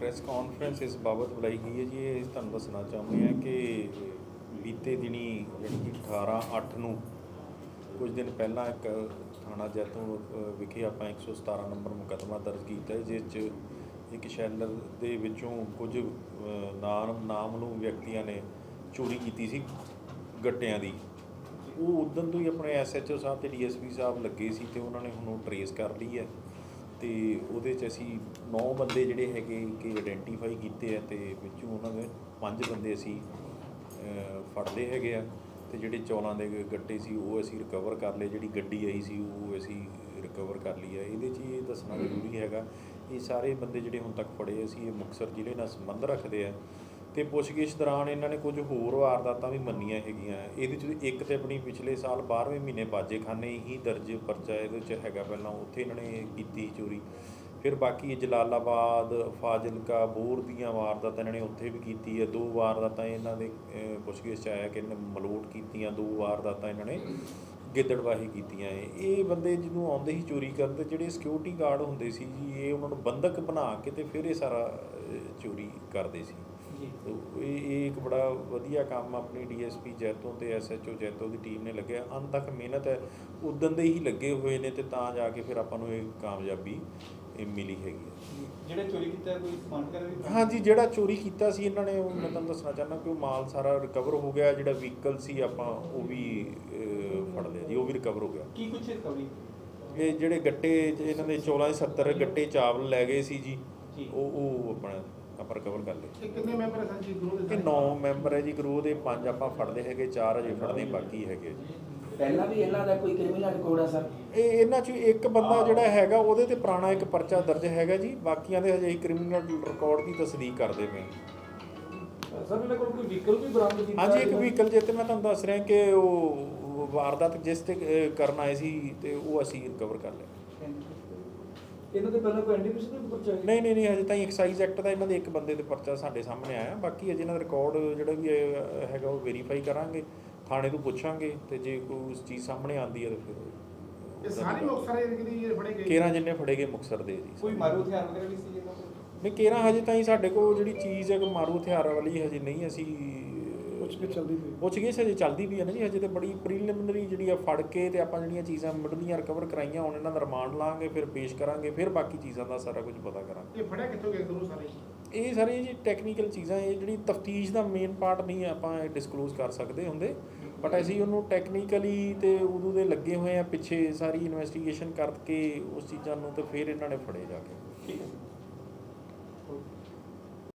Press conference ਇਸ ਬਾਬਤ ਬੁਲਾਈ ਗਈ ਹੈ ਜੀ। ਇਹ ਤੁਹਾਨੂੰ ਦੱਸਣਾ ਚਾਹੁੰਦੇ ਹਾਂ ਕਿ ਬੀਤੇ ਦਿਨੀ ਜਿਹੜੀ ਕਿ 18 8 ਨੂੰ ਕੁਝ ਦਿਨ ਪਹਿਲਾਂ ਇੱਕ ਥਾਣਾ ਜੈਤੋਂ ਵਿਖੇ ਆਪਾਂ 117 ਨੰਬਰ ਮੁਕੱਦਮਾ ਦਰਜ ਕੀਤਾ ਹੈ ਜਿਸ 'ਚ ਇੱਕ ਸ਼ੈਲਰ ਦੇ ਵਿੱਚੋਂ ਕੁਝ ਅ, ਨਾਮ ਨਾਮ ਨੂੰ ਵਿਅਕਤੀਆਂ ਨੇ ਚੋਰੀ ਕੀਤੀ ਸੀ ਗੱਟਿਆਂ ਦੀ। ਉਹ ਉਦੋਂ ਤੋਂ ਹੀ ਆਪਣੇ ਐਸਐਚਓ ਸਾਹਿਬ ਤੇ ਡੀਐਸਪੀ ਸਾਹਿਬ ਲੱਗੇ ਸੀ ਤੇ ਉਹਨਾਂ ਨੇ ਹੁਣ ਉਹ ਟਰੇਸ ਕਰ ਲਈ ਹੈ। ਤੇ ਉਹਦੇ 'ਚ ਅਸੀਂ 9 ਬੰਦੇ ਜਿਹੜੇ ਹੈਗੇ ਕਿ ਆਇਡੈਂਟੀਫਾਈ ਕੀਤੇ ਆ ਤੇ ਵਿੱਚੋਂ ਉਹਨਾਂ ਦੇ 5 ਬੰਦੇ ਅਸੀਂ ਫੜਦੇ ਹੈਗੇ ਆ ਤੇ ਜਿਹੜੇ ਚੌਲਾਂ ਦੇ ਗੱਟੇ ਸੀ ਉਹ ਅਸੀਂ ਰਿਕਵਰ ਕਰ ਲਏ, ਜਿਹੜੀ ਗੱਡੀ ਆਈ ਸੀ ਉਹ ਅਸੀਂ ਰਿਕਵਰ ਕਰ ਲਈ ਹੈ ਇਹਦੇ 'ਚ ਇਹ ਦੱਸਣਾ ਜ਼ਰੂਰੀ ਹੈਗਾ, ਇਹ ਸਾਰੇ ਬੰਦੇ ਜਿਹੜੇ ਹੁਣ ਤੱਕ ਫੜੇ ਅਸੀਂ ਇਹ ਮੁਕਤਸਰ ਜ਼ਿਲ੍ਹੇ ਨਾਲ ਸੰਬੰਧ ਰੱਖਦੇ ਆ। ਤੇ ਪੁੱਛਗਿੱਛ ਦੌਰਾਨ ਇਹਨਾਂ ਨੇ ਕੁਝ ਹੋਰ ਵਾਰਦਾਤਾਂ ਵੀ ਮੰਨੀਆਂ ਹੈਗੀਆਂ। ਇਹਦੇ 'ਚ ਇੱਕ ਤੇ ਆਪਣੀ ਪਿਛਲੇ ਸਾਲ 12ਵੇਂ ਮਹੀਨੇ ਬਾਜੇਖਾਨੇ ਹੀ ਦਰਜ ਪਰਚਾ ਇਹਦੇ 'ਚ ਹੈਗਾ ਪਹਿਲਾਂ, ਉੱਥੇ ਇਹਨਾਂ ਨੇ ਕੀਤੀ ਚੋਰੀ। ਫਿਰ ਬਾਕੀ ਜਲਾਲਾਬਾਦ, ਫਾਜ਼ਿਲਕਾ, ਬੋਰ ਦੀਆਂ ਵਾਰਦਾਤਾਂ ਇਹਨਾਂ ਨੇ ਉੱਥੇ ਵੀ ਕੀਤੀ ਹੈ। ਦੋ ਵਾਰਦਾਤਾਂ ਇਹਨਾਂ ਦੇ ਪੁੱਛਗਿੱਛ 'ਚ ਆਇਆ ਕਿ ਇਹਨਾਂ ਨੇ ਮਲੋਟ ਕੀਤੀਆਂ, ਦੋ ਵਾਰਦਾਤਾਂ ਇਹਨਾਂ ਨੇ ਗਿੱਦੜਵਾਹੀ ਕੀਤੀਆਂ ਏ ਇਹ ਬੰਦੇ ਜਦੋਂ ਆਉਂਦੇ ਸੀ ਚੋਰੀ ਕਰਨ ਤੇ ਜਿਹੜੇ ਸਿਕਿਉਰਿਟੀ ਗਾਰਡ ਹੁੰਦੇ ਸੀ ਜੀ, ਇਹ ਉਹਨਾਂ ਨੂੰ ਬੰਦਕ ਬਣਾ ਕੇ ਤੇ ਫਿਰ ਇਹ ਸਾਰਾ ਚੋਰੀ ਕਰਦੇ ਸੀ। ਇਹ ਇਹ ਇੱਕ ਬੜਾ ਵਧੀਆ ਕੰਮ ਆਪਣੀ ਡੀਐਸਪੀ ਜੈਤੋਂ ਤੇ ਐਸਐਚਓ ਜੈਤੋਂ ਦੀ ਟੀਮ ਨੇ ਲੱਗਿਆ। ਅੰਤ ਤੱਕ ਮਿਹਨਤ ਹੈ। ਉਦੋਂ ਦੇ ਹੀ ਲੱਗੇ ਹੋਏ ਨੇ ਤੇ ਤਾਂ ਜਾ ਕੇ ਫਿਰ ਆਪਾਂ ਨੂੰ ਇਹ ਕਾਮਯਾਬੀ ਇਹ ਮਿਲੀ ਹੈਗੀ ਜਿਹੜੇ ਚੋਰੀ ਕੀਤਾ ਕੋਈ ਸਮਾਨ ਵਗੈਰਾ ਵੀ ਹਾਂਜੀ ਜਿਹੜਾ ਚੋਰੀ ਕੀਤਾ ਸੀ ਇਹਨਾਂ ਨੇ ਉਹ ਮੈਂ ਤੁਹਾਨੂੰ ਦੱਸਣਾ ਚਾਹੁੰਦਾ ਕਿ ਉਹ ਮਾਲ ਸਾਰਾ ਰਿਕਵਰ ਹੋ ਗਿਆ। ਜਿਹੜਾ ਵਹੀਕਲ ਸੀ ਆਪਾਂ ਉਹ ਵੀ ਫੜ ਲਿਆ ਜੀ ਉਹ ਵੀ ਰਿਕਵਰ ਹੋ ਗਿਆ। ਕੀ ਕੁਛ ਰਿਕਵਰੀ ਇਹ ਜਿਹੜੇ ਗੱਟੇ ਇਹਨਾਂ ਦੇ 14 70 ਗੱਟੇ ਚਾਵਲ ਲੈ ਗਏ ਸੀ ਜੀ। ਉਹ ਉਹ ਆਪਣਾ ਆਪਾਂ ਰਿਕਵਰ ਕਰ ਲਏ ਇਹ ਕਿੰਨੇ ਮੈਂਬਰ ਸਨ ਜੀ ਗਰੁੱਪ ਦੇ ਇਹ 9 ਮੈਂਬਰ ਹੈ ਜੀ ਗਰੋਹ ਦੇ ਪੰਜ ਆਪਾਂ ਫੜਦੇ ਹੈਗੇ ਚਾਰ ਅਜੇ ਫੜਨੇ ਬਾਕੀ ਹੈਗੇ ਜੀ। ਪਹਿਲਾਂ ਵੀ ਇਹਨਾਂ ਦਾ ਕੋਈ ਕ੍ਰਿਮੀਨਲ ਰਿਕਾਰਡ ਆ ਸਰ? ਇਹ ਇਹਨਾਂ ਚ ਇੱਕ ਬੰਦਾ ਜਿਹੜਾ ਹੈਗਾ ਉਹਦੇ ਤੇ ਪੁਰਾਣਾ ਇੱਕ ਪਰਚਾ ਦਰਜ ਹੈਗਾ ਜੀ ਬਾਕੀਆਂ ਦੇ ਹਜੇ ਕ੍ਰਿਮੀਨਲ ਰਿਕਾਰਡ ਦੀ ਤਸਦੀਕ ਕਰਦੇ ਪਏ ਹਾਂ। ਸਰ ਇਹਨਾਂ ਕੋਲ ਕੋਈ ਵਹੀਕਲ ਵੀ ਬਰਾਮਦ ਕੀਤਾ ਹਾਂਜੀ ਇੱਕ ਜਿਹੜਾ- ਵਹੀਕਲ ਜੇ ਤੇ ਮੈਂ ਤੁਹਾਨੂੰ ਦੱਸ ਰਿਹਾ ਕਿ ਉਹ ਵਾਰਦਾਤ ਜਿਸ ਤੇ ਕਰਨ ਆਏ ਸੀ ਤੇ ਉਹ ਅਸੀਂ ਰਿਕਵਰ ਕਰ ਲਿਆ। ਇਹਨਾਂ ਦੇ ਪਹਿਲਾਂ ਕੋਈ ਐਨਡੀਪੀਸੀ ਦਾ ਪਰਚਾ ਹੈ ਨਹੀਂ ਨਹੀਂ ਨਹੀਂ ਹਜੇ ਤਾਂ ਐਕਸਾਈਜ਼ ਐਕਟ ਦਾ ਇਹਨਾਂ ਦੇ ਇੱਕ ਬੰਦੇ ਦੇ ਪਰਚਾ ਸਾਡੇ ਸਾਹਮਣੇ ਆਇਆ। ਬਾਕੀ ਅਜੇ ਇਹਨਾਂ ਦਾ ਰਿਕਾਰਡ ਜਿਹੜਾ ਵੀ ਹੈਗਾ ਉਹ ਵੈਰੀਫਾਈ ਕਰਾਂਗੇ ਥਾਣੇ ਤੋਂ ਪੁੱਛਾਂਗੇ ਤੇ ਜੇ ਕੋਈ ਉਸ ਚੀਜ਼ ਸਾਹਮਣੇ ਆਉਂਦੀ ਹੈ ਤਾਂ ਫਿਰ ਇਹ ਸਾਰੇ ਲੋਕ ਸਾਰੇ ਜਿਹੜੀ ਇਹ ਫੜੇ ਗਏ? ਕੇਰਾਂ ਜਿੰਨੇ ਫੜੇ ਗਏ ਮੁਕਸਰ ਦੇ ਜੀ। ਕੋਈ ਮਾਰੂ ਹਥਿਆਰ ਵਗੈਰਾ ਵੀ ਸੀ ਇਹਨਾਂ ਕੋਲ? ਨਹੀਂ ਕੇਰਾਂ ਹਜੇ ਤਾਂ ਹੀ ਸਾਡੇ ਕੋਲ ਜਿਹੜੀ ਚੀਜ਼ ਹੈ ਕਿ ਮਾਰੂ ਹਥਿਆਰ ਵਾਲੀ ਹਜੇ ਨਹੀਂ ਅਸੀਂ ਕੁਝ ਵੀ ਚੱਲਦੀ ਪਈ। ਪੁੱਛਗਿੱਛ ਹਜੇ ਚੱਲਦੀ ਵੀ ਹੈ ਨਾ ਜੀ ਹਜੇ ਤੇ ਬੜੀ ਪ੍ਰੀਲਿਮਿਨਰੀ ਜਿਹੜੀ ਆ ਫੜ ਕੇ ਤੇ ਆਪਾਂ ਜਿਹੜੀਆਂ ਚੀਜ਼ਾਂ ਮਿਡਲੀਆਂ ਰਿਕਵਰ ਕਰਾਈਆਂ ਹੁਣ ਇਹਨਾਂ ਦਾ ਰਿਮਾਂਡ ਲਾਂਗੇ ਫਿਰ ਪੇਸ਼ ਕਰਾਂਗੇ ਫਿਰ ਬਾਕੀ ਚੀਜ਼ਾਂ ਦਾ ਸਾਰਾ ਕੁਝ ਪਤਾ ਕਰਾਂਗੇ। ਇਹ ਫੜਿਆ ਕਿੱਥੋਂ ਗਏ ਗਰੁੱਪ ਸਾਰੇ? ਇਹ ਸਾਰੇ ਜੀ ਟੈਕਨੀਕਲ ਚੀਜ਼ਾਂ ਇਹ ਜਿਹੜੀ ਤਫਤੀਸ਼ ਦਾ ਮੇਨ ਪਾਰਟ ਨਹੀਂ ਆਪਾਂ ਡਿਸਕਲੋਜ਼ ਕਰ ਸਕਦੇ ਹੁੰਦੇ। ਬਟ ਅਸੀਂ ਉਹਨੂੰ ਟੈਕਨੀਕਲੀ ਤੇ ਉਦੋਂ ਦੇ ਲੱਗੇ ਹੋਏ ਆ ਪਿੱਛੇ ਸਾਰੀ ਇਨਵੈਸਟੀਗੇਸ਼ਨ ਕਰਕੇ ਉਸ ਚੀਜ਼ਾਂ ਨੂੰ ਤੇ ਫਿਰ ਇਹਨਾਂ ਨੇ ਫੜੇ ਜਾ ਕੇ। ਠੀਕ ਹੈ।